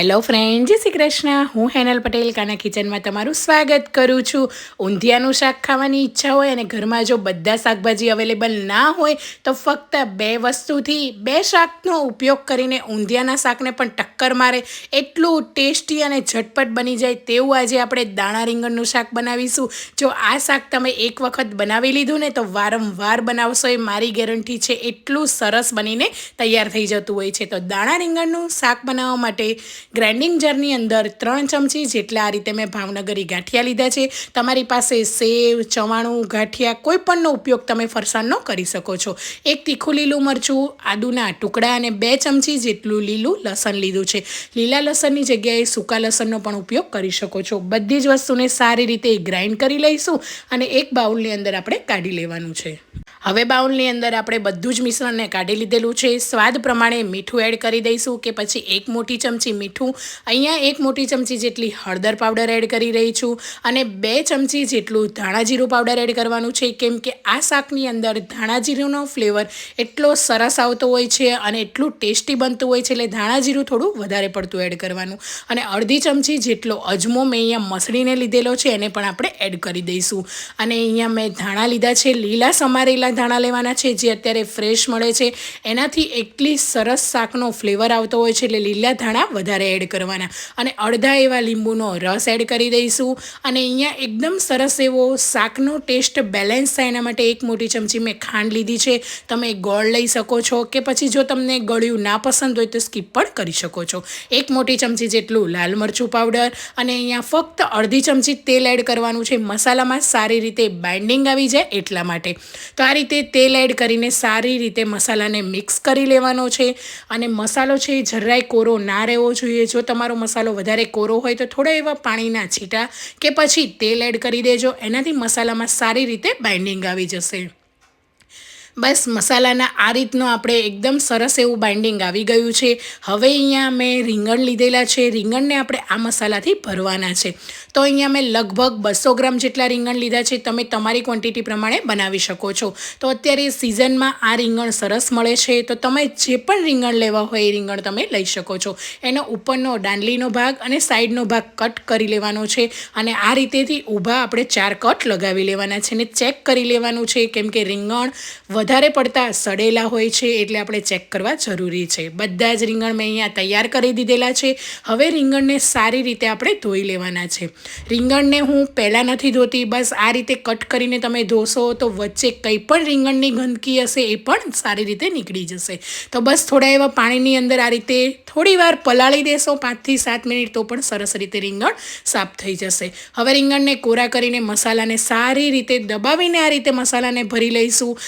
Hello friend જય શ્રી કૃષ્ણ. હું હેનલ પટેલ, કાના કિચનમાં તમારું સ્વાગત કરું છું. ઊંધિયાનું શાક ખાવાની ઈચ્છા હોય અને ઘરમાં જો બધા શાકભાજી અવેલેબલ ના હોય, તો ફક્ત બે વસ્તુથી બે શાકનો ઉપયોગ કરીને ઊંધિયાના શાકને પણ ટક્કર મારે. એટલું ટેસ્ટી અને ઝટપટ બની જાય તેવું આજે આપણે દાણા રીંગણનું શાક બનાવીશું. જો આ શાક તમે એક વખત બનાવી લીધું ને, તો વારંવાર બનાવશો એ મારી ગેરંટી છે. એટલું સરસ બનીને તૈયાર થઈ જતું હોય છે. તો દાણા રીંગણનું શાક બનાવવા માટે ગ્રાઇન્ડિંગ જારની અંદર ત્રણ ચમચી જેટલા આ રીતે મેં ભાવનગરી ગાંઠિયા લીધા છે. તમારી પાસે સેવ, ચવાણું, ગાંઠિયા કોઈ પણનો ઉપયોગ તમે ફરસાણનો કરી શકો છો. એક તીખું લીલું મરચું, આદુના ટુકડા અને બે ચમચી જેટલું લીલું લસણ લીધું છે. લીલા લસણની જગ્યાએ સૂકા લસણનો પણ ઉપયોગ કરી શકો છો. બધી જ વસ્તુને સારી રીતે ગ્રાઇન્ડ કરી લઈશું અને એક બાઉલની અંદર આપણે કાઢી લેવાનું છે. હવે બાઉલની અંદર આપણે બધું જ મિશ્રણને કાઢી લીધેલું છે. સ્વાદ પ્રમાણે મીઠું એડ કરી દઈશું કે પછી એક મોટી ચમચી મીઠું અહીંયા એક મોટી ચમચી જેટલી હળદર પાવડર એડ કરી રહી છું અને બે ચમચી જેટલું ધાણા જીરું પાવડર એડ કરવાનું છે. કેમ કે આ શાકની અંદર ધાણા જીરુંનો ફ્લેવર એટલો સરસ આવતો હોય છે અને એટલું ટેસ્ટી બનતું હોય છે એટલે ધાણા જીરું થોડું વધારે પડતું એડ કરવાનું. અને અડધી ચમચી જેટલો અજમો મેં અહીંયા મસળીને લીધેલો છે, એને પણ આપણે એડ કરી દઈશું. અને અહીંયા મેં ધાણા લીધા છે, લીલા સમારેલા ધાણા લેવાના છે, જે અત્યારે ફ્રેશ મળે છે. એનાથી એટલી સરસ શાકનો ફ્લેવર આવતો હોય છે એટલે લીલા ધાણા વધારે એડ કરવાના. અને અડધા એવા લીંબુનો રસ એડ કરી દઈશું. અને અહીંયા એકદમ સરસ એવો શાકનો ટેસ્ટ બેલેન્સ થાય એના માટે એક મોટી ચમચી મેં ખાંડ લીધી છે. તમે ગોળ લઈ શકો છો કે પછી જો તમને ગળ્યું ના પસંદ હોય તો સ્કીપ પણ કરી શકો છો. એક મોટી ચમચી જેટલું લાલ મરચું પાવડર અને અહીંયા ફક્ત અડધી ચમચી તેલ એડ કરવાનું છે. મસાલામાં સારી રીતે બાઇન્ડિંગ આવી જાય એટલા માટે. તો આ રીતે તેલ એડ કરીને સારી રીતે મસાલાને મિક્સ કરી લેવાનો છે. અને મસાલો છે એ જરાય કોરો ના રહેવો જોઈએ. જો તમારો મસાલો વધારે કોરો હોય તો થોડા એવા પાણીના છીટા કે પછી તેલ એડ કરી દેજો. એનાથી મસાલામાં સારી રીતે બાઇન્ડિંગ આવી જશે. બસ મસાલાના આ રીતનું આપણે એકદમ સરસ એવું બાઇન્ડિંગ આવી ગયું છે. હવે અહીંયા મેં રીંગણ લીધેલા છે. રીંગણને આપણે આ મસાલાથી ભરવાના છે. તો અહીંયા મેં લગભગ બસો ગ્રામ જેટલા રીંગણ લીધા છે. તમે તમારી ક્વોન્ટિટી પ્રમાણે બનાવી શકો છો. તો અત્યારે સિઝનમાં આ રીંગણ સરસ મળે છે. તો તમે જે પણ રીંગણ લેવા હોય એ રીંગણ તમે લઈ શકો છો. એનો ઉપરનો દાંડલીનો ભાગ અને સાઈડનો ભાગ કટ કરી લેવાનો છે. અને આ રીતેથી ઊભા આપણે ચાર કટ લગાવી લેવાના છે અને ચેક કરી લેવાનું છે. કેમ કે રીંગણ વધારે પડતા સડેલા હોય છે એટલે આપણે ચેક કરવા જરૂરી છે. બધા જ રીંગણ મેં અહીંયા તૈયાર કરી દીધેલા છે. હવે રીંગણને સારી રીતે આપણે ધોઈ લેવાના છે. રીંગણને હું પહેલાં નથી ધોતી, બસ આ રીતે કટ કરીને તમે ધોશો તો વચ્ચે કંઈ પણ રીંગણની ગંદકી હશે એ પણ સારી રીતે નીકળી જશે. તો બસ થોડા એવા પાણીની અંદર આ રીતે થોડી વાર પલાળી દેશો, પાંચથી સાત મિનિટ તો પણ સરસ રીતે રીંગણ સાફ થઈ જશે. હવે રીંગણને કોરા કરીને મસાલાને સારી રીતે દબાવીને આ રીતે મસાલાને ભરી લઈશું.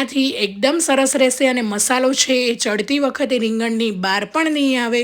એનાથી એકદમ સરસ રહેશે અને મસાલો છે એ ચડતી વખતે રીંગણની બહાર પણ નહીં આવે.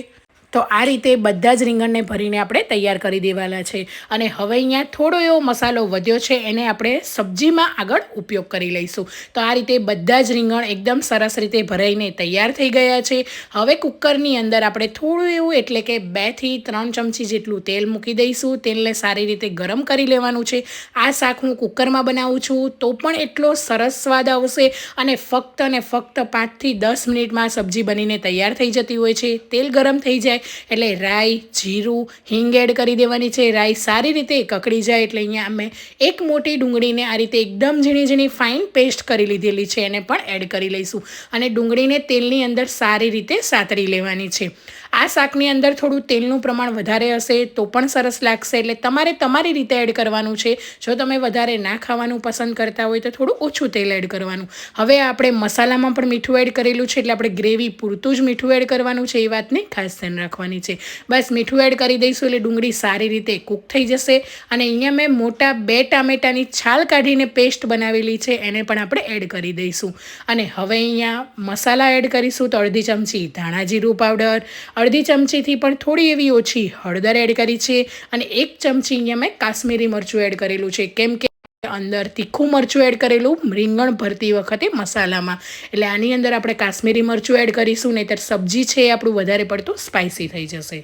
તો આ રીતે બધા જ રીંગણને ભરીને આપણે તૈયાર કરી દેવાના છે. અને હવે અહીંયા થોડો એવો મસાલો વધ્યો છે, એને આપણે સબ્જીમાં આગળ ઉપયોગ કરી લઈશું. તો આ રીતે બધા જ રીંગણ એકદમ સરસ રીતે ભરાઈને તૈયાર થઈ ગયા છે. હવે કુકરની અંદર આપણે થોડું એવું, એટલે કે બેથી ત્રણ ચમચી જેટલું તેલ મૂકી દઈશું. તેલને સારી રીતે ગરમ કરી લેવાનું છે. આ શાક હું કુકરમાં બનાવું છું, તો પણ એટલો સરસ સ્વાદ આવશે અને ફક્ત અને ફક્ત પાંચથી દસ મિનિટમાં સબ્જી બનીને તૈયાર થઈ જતી હોય છે. તેલ ગરમ થઈ જાય એટલે રાઈ જીરું હિંગ એડ કરી દેવાની છે. રાઈ સારી રીતે કકડી જાય એટલે અહીંયા અમે એક મોટી ડુંગળીને આ રીતે એકદમ ઝીણી ઝીણી ફાઇન પેસ્ટ કરી લીધેલી છે. એને પણ એડ કરી લઈશું. અને ડુંગળીને તેલની અંદર સારી રીતે સાતરી લેવાની છે. આ શાકની અંદર થોડું તેલનું પ્રમાણ વધારે હશે તો પણ સરસ લાગશે. એટલે તમારે તમારી રીતે એડ કરવાનું છે. જો તમે વધારે ના ખાવાનું પસંદ કરતા હોય તો થોડું ઓછું તેલ એડ કરવાનું. હવે આપણે મસાલામાં પણ મીઠું એડ કરેલું છે. એટલે આપણે ગ્રેવી પૂરતું જ મીઠું એડ કરવાનું છે. એ વાતની ખાસ ધ્યાન રાખવાની છે. બસ મીઠું એડ કરી દઈશું એટલે ડુંગળી સારી રીતે કૂક થઈ જશે. અને અહીંયા મેં મોટા બે ટામેટાની છાલ કાઢીને પેસ્ટ બનાવેલી છે. એને પણ આપણે એડ કરી દઈશું. અને હવે અહીંયા મસાલા એડ કરીશું તો અડધી ચમચી ધાણા જીરું પાવડર અડધી ચમચીથી પણ થોડી એવી ઓછી હળદર એડ કરી છે અને એક ચમચી અહીંયા મેં કાશ્મીરી મરચું એડ કરેલું છે. કેમ કે અંદર તીખું મરચું એડ કરેલું, રીંગણ ભરતી વખતે મસાલામાં. એટલે આની અંદર આપણે કાશ્મીરી મરચું એડ કરીશું, નહીંતર સબ્જી છે એ આપણું વધારે પડતું સ્પાઇસી થઈ જશે.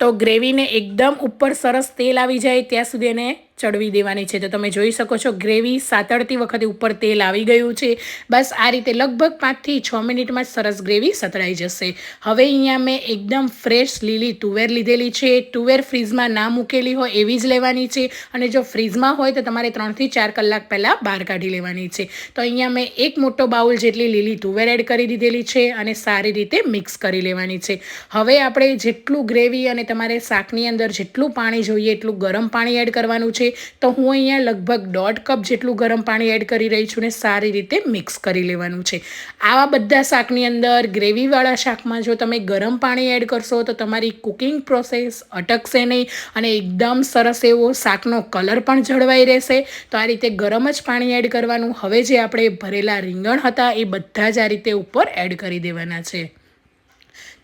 તો ગ્રેવીને એકદમ ઉપર સરસ તેલ આવી જાય ત્યાં સુધી એને ચડવી દેવાની છે. તો તમે જોઈ શકો છો, ગ્રેવી સાતડતી વખતે ઉપર તેલ આવી ગયું છે. બસ આ રીતે લગભગ પાંચથી છ મિનિટમાં સરસ ગ્રેવી સતળાઈ જશે. હવે અહીંયા મેં એકદમ ફ્રેશ લીલી તુવેર લીધેલી છે. તુવેર ફ્રીઝમાં ના મૂકેલી હોય એવી જ લેવાની છે. અને જો ફ્રીઝમાં હોય તો તમારે ત્રણથી ચાર કલાક પહેલાં બહાર કાઢી લેવાની છે. તો અહીંયા મેં એક મોટો બાઉલ જેટલી લીલી તુવેર એડ કરી દીધેલી છે અને સારી રીતે મિક્સ કરી લેવાની છે. હવે આપણે જેટલું ગ્રેવી અને તમારે શાકની અંદર જેટલું પાણી જોઈએ એટલું ગરમ પાણી એડ કરવાનું છે. તો હું અહીંયા લગભગ દોઢ કપ જેટલું ગરમ પાણી એડ કરી રહી છું ને સારી રીતે મિક્સ કરી લેવાનું છે. આવા બધા શાકની અંદર ગ્રેવીવાળા શાકમાં જો તમે ગરમ પાણી એડ કરશો તો તમારી કુકિંગ પ્રોસેસ અટકશે નહીં અને એકદમ સરસ એવો શાકનો કલર પણ જળવાઈ રહેશે. તો આ રીતે ગરમ જ પાણી એડ કરવાનું. હવે જે આપણે ભરેલા રીંગણ હતા એ બધા જ આ રીતે ઉપર એડ કરી દેવાના છે.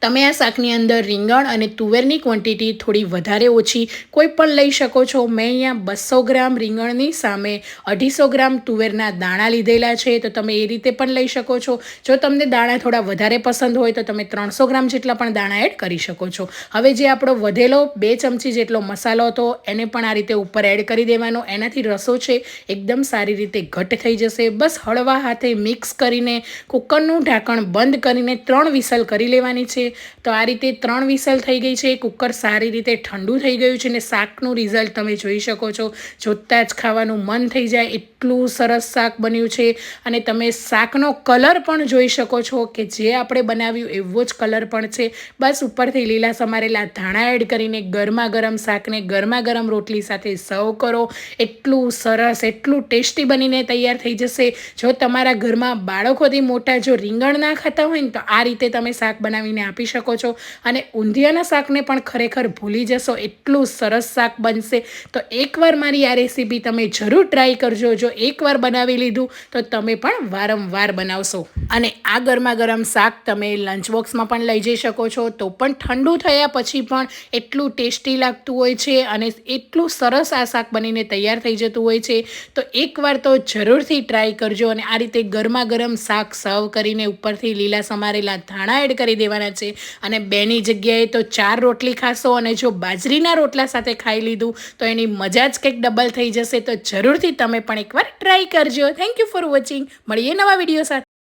તમે આ શાકની અંદર રીંગણ અને તુવેરની ક્વોન્ટિટી થોડી વધારે ઓછી કોઈ પણ લઈ શકો છો. મેં અહીંયા બસો ગ્રામ રીંગણની સામે અઢીસો ગ્રામ તુવેરના દાણા લીધેલા છે, તો તમે એ રીતે પણ લઈ શકો છો. જો તમને દાણા થોડા વધારે પસંદ હોય, તો તમે ત્રણસો ગ્રામ જેટલા પણ દાણા એડ કરી શકો છો. હવે જે આપણો વધેલો બે ચમચી જેટલો મસાલો હતો, એને પણ આ રીતે ઉપર એડ કરી દેવાનો. એનાથી રસો છે, એકદમ સારી રીતે ઘટ થઈ જશે. બસ હળવા હાથે મિક્સ કરીને કુકરનું ઢાંકણ બંધ કરીને ત્રણ વિસલ કરી લેવાની છે. તો આ રીતે ત્રણ વિસલ થઈ ગઈ છે. કુકર સારી રીતે ઠંડુ થઈ ગયું છે ને શાકનું રિઝલ્ટ તમે જોઈ શકો છો. જોતાં જ ખાવાનું મન થઈ જાય એટલું સરસ શાક બન્યું છે. અને તમે શાકનો કલર પણ જોઈ શકો છો કે જે આપણે બનાવ્યું એવો જ કલર પણ છે. બસ ઉપરથી લીલા સમારેલા ધાણા એડ કરીને ગરમા ગરમ શાકને ગરમા ગરમ રોટલી સાથે સર્વ કરો. એટલું સરસ, એટલું ટેસ્ટી બનીને તૈયાર થઈ જશે. જો તમારા ઘરમાં બાળકોથી મોટા જો રીંગણ ના ખાતા હોય ને, તો આ રીતે તમે શાક બનાવીને આપી શકો છો. અને ઊંધિયાના શાકને પણ ખરેખર ભૂલી જશો, એટલું સરસ શાક બનશે. તો એકવાર મારી આ રેસીપી તમે જરૂર ટ્રાય કરજો. જો એકવાર બનાવી લીધું, તો તમે પણ વારંવાર બનાવશો. અને આ ગરમા ગરમ શાક તમે લંચ બોક્સમાં પણ લઈ જઈ શકો છો. તો પણ ઠંડુ થયા પછી પણ એટલું ટેસ્ટી લાગતું હોય છે અને એટલું સરસ આ શાક બનીને તૈયાર થઈ જતું હોય છે. તો એકવાર તો જરૂરથી ટ્રાય કરજો અને આ રીતે ગરમા ગરમ શાક સર્વ કરીને ઉપરથી લીલા સમારેલા ધાણા એડ કરી દેવાના છે. અને બેની જગ્યાએ તો ચાર રોટલી ખાશો અને જો બાજરીના રોટલા સાથે ખાઈ લીધું, તો એની મજા જ કંઈક ડબલ થઈ જશે. તો જરૂરથી તમે પણ એકવાર ટ્રાય કરજો. થેન્ક યુ ફોર વોચિંગ મળીએ નવા વીડિયો સાથે.